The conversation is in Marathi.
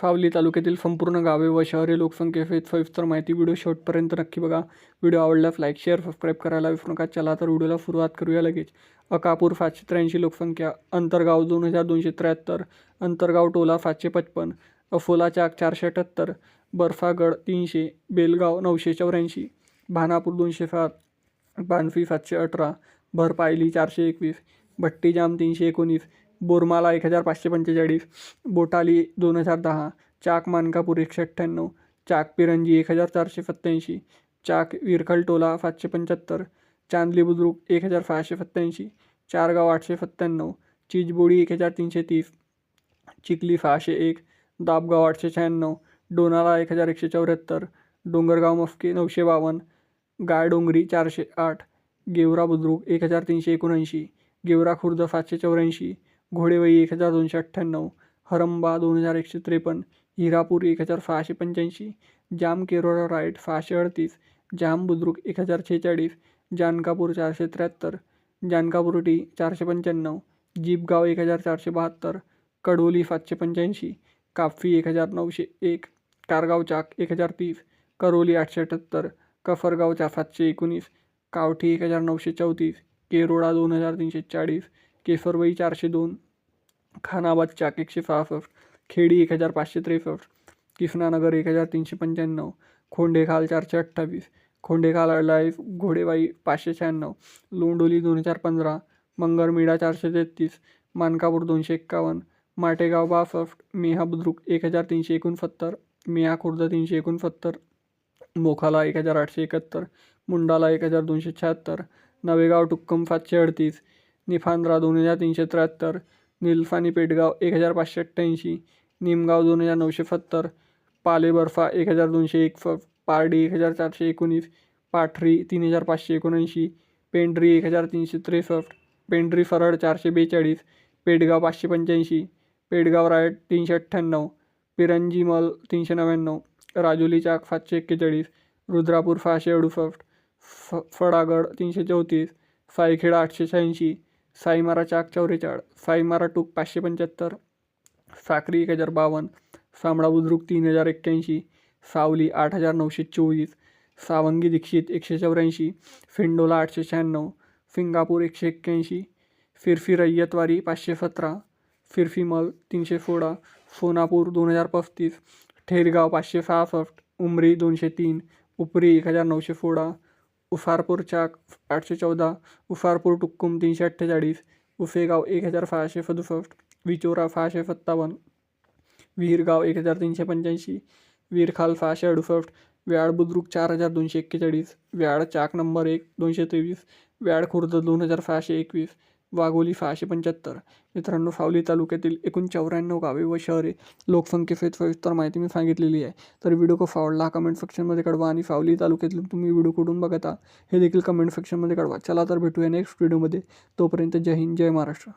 सावली तालुक्यातील संपूर्ण गावे व शहरे लोकसंख्येसहित सविस्तर माहिती व्हिडिओ शेवटपर्यंत नक्की बघा. व्हिडिओ आवडल्यास लाईक शेअर सबस्क्राईब करायला विसरू नका. चला तर व्हिडिओला सुरुवात करूया लगेच. अकापूर सातशे त्र्याऐंशी लोकसंख्या अंतरगाव दोन हजार दोनशे त्र्याहत्तर अंतरगाव टोला सातशे पचपन अफोला चाक चारशे अठ्ठ्याहत्तर बर्फागड तीनशे बेलगाव नऊशे चौऱ्याऐंशी भानापूर दोनशे सात बानफी सातशे अठरा भरपायली चारशे एकवीस भट्टीजाम तीनशे एकोणीस बोरमाला एक हजार पाचशे पंचेचाळीस बोटाली दोन हजार दहा चाक मानकापूर एकशे अठ्ठ्याण्णव चाक पिरंजी एक हजार चारशे सत्त्याऐंशी चाक विरखलटोला सातशे पंच्याहत्तर चांदली बुद्रुक एक हजार सहाशे सत्त्याऐंशी चारगाव आठशे सत्त्याण्णव चिजबोडी एक हजार तीनशे तीस चिखली सहाशे एक दाबगाव आठशे शहाण्णव डोनाला एक हजार एकशे चौऱ्याहत्तर डोंगरगाव मफके नऊशे बावन्न गायडोंगरी चारशे आठ गेवरा बुद्रुक एक हजार तीनशे एकोणऐंशी गेवरा खुर्द सातशे चौऱ्याऐंशी घोडेवई एक हजार दोनशे अठ्ठ्याण्णव हरंबा दोन हजार एकशे त्रेपन्न हिरापूर एक हजार सहाशे पंच्याऐंशी जाम केरोळा राईट सहाशे अडतीस जाम बुद्रुक एक हजार छेचाळीस जानकापूर चारशे त्र्याहत्तर जानकापूर टी चारशे पंच्याण्णव जीपगाव एक हजार चारशे बहात्तर कडोली सातशे पंच्याऐंशी काफी एक हजार नऊशे एक कारगाव चाक एक हजार तीस करोली आठशे अठ्ठ्याहत्तर कफरगावच्या सातशे एकोणीस कावठी एक हजार नऊशे चौतीस केरोळा दोन हजार तीनशे चाळीस केसरवई चारशे दोन खानाबाद चाक एकशे सहासष्ट खेडी एक हजार पाचशे त्रेसष्ट कृष्णानगर एक हजार तीनशे पंच्याण्णव खोंडेखाल चारशे अठ्ठावीस खोंडेखाल लाईफ घोडेबाई पाचशे शहाण्णव लोंडोली दोन हजार पंधरा मंगरमिडा चारशे तेहतीस मानकापूर दोनशे एक्कावन्न माटेगाव बासष्ट मेहा बुद्रुक एक हजार तीनशे एकोणसत्तर मेहा खुर्द तीनशे एकोणसत्तर मोखाला एक हजार आठशे एकाहत्तर मुंडाला एक हजार दोनशे शहात्तर नवेगाव टुक्कम सातशे अडतीस निफांद्रा दोन हजार तीनशे त्र्याहत्तर निल्फानी पेटगाव एक हजार पाचशे अठ्ठ्याऐंशी निमगाव दोन हजार नऊशे सत्तर पालेबर्फा एक हजार दोनशे एक पारडी एक हजार चारशे एकोणीस पाठरी तीन हजार पाचशे एकोणऐंशी पेंढरी एक हजार तीनशे त्रेसष्ट पेंढरी फरड चारशे बेचाळीस पेडगाव पाचशे पंच्याऐंशी पेडगाव रायट तीनशे अठ्ठ्याण्णव पिरंजी मल तीनशे नव्याण्णव राजोली चाक सातशे एक्केचाळीस रुद्रापूर सहाशे अडुसष्ट फ फडागड तीनशे चौतीस सायखेडा आठशे शहाऐंशी साईमारा चाक चौवेचाळ साईमारा टूक पाचशे पंच्याहत्तर साक्री एक हजार बावन्न सामळा बुद्रुक तीन हजार एक्क्याऐंशी सावली आठ हजार नऊशे चोवीस सावंगी दीक्षित एकशे चौऱ्याऐंशी फिंडोला आठशे शहाण्णव सिंगापूर एकशे एक्क्याऐंशी फिरफी रय्यतवारी पाचशे सतरा फिरफीमल तीनशे सोळा सोनापूर दोन हजार पस्तीस ठेरगाव पाचशे सहासष्ट उमरी दोनशे तीन उपरी एक हजार नऊशे सोळा उफारपूर चाक आठशे चौदा उफारपूर टुक्कुम तीनशे अठ्ठेचाळीस उफेगाव एक हजार सहाशे सदुसष्ट विचोरा सहाशे सत्तावन्न विहीरगाव एक हजार तीनशे पंच्याऐंशी विरखाल सहाशे अडुसष्ट व्याड बुद्रुक चार हजार दोनशे एक्केचाळीस व्याड चाक नंबर एक दोनशे तेवीस व्याड खुर्द दोन हजार सहाशे एकवीस वाघोली सहाशे पंच्याहत्तर. मित्रांनो सावली तालुक्यातील एकूण चौऱ्याण्णव गावे व शहरे लोकसंख्येसहित सविस्तर माहिती मी सांगितलेली आहे. तर व्हिडिओ खूप आवडला कमेंट सेक्शनमध्ये कळवा आणि सावली तालुक्यातील तुम्ही व्हिडिओ कुठून बघता हे देखील कमेंट सेक्शनमध्ये कळवा चला तर भेटूया नेक्स्ट व्हिडिओमध्ये तोपर्यंत जय हिंद जय महाराष्ट्र.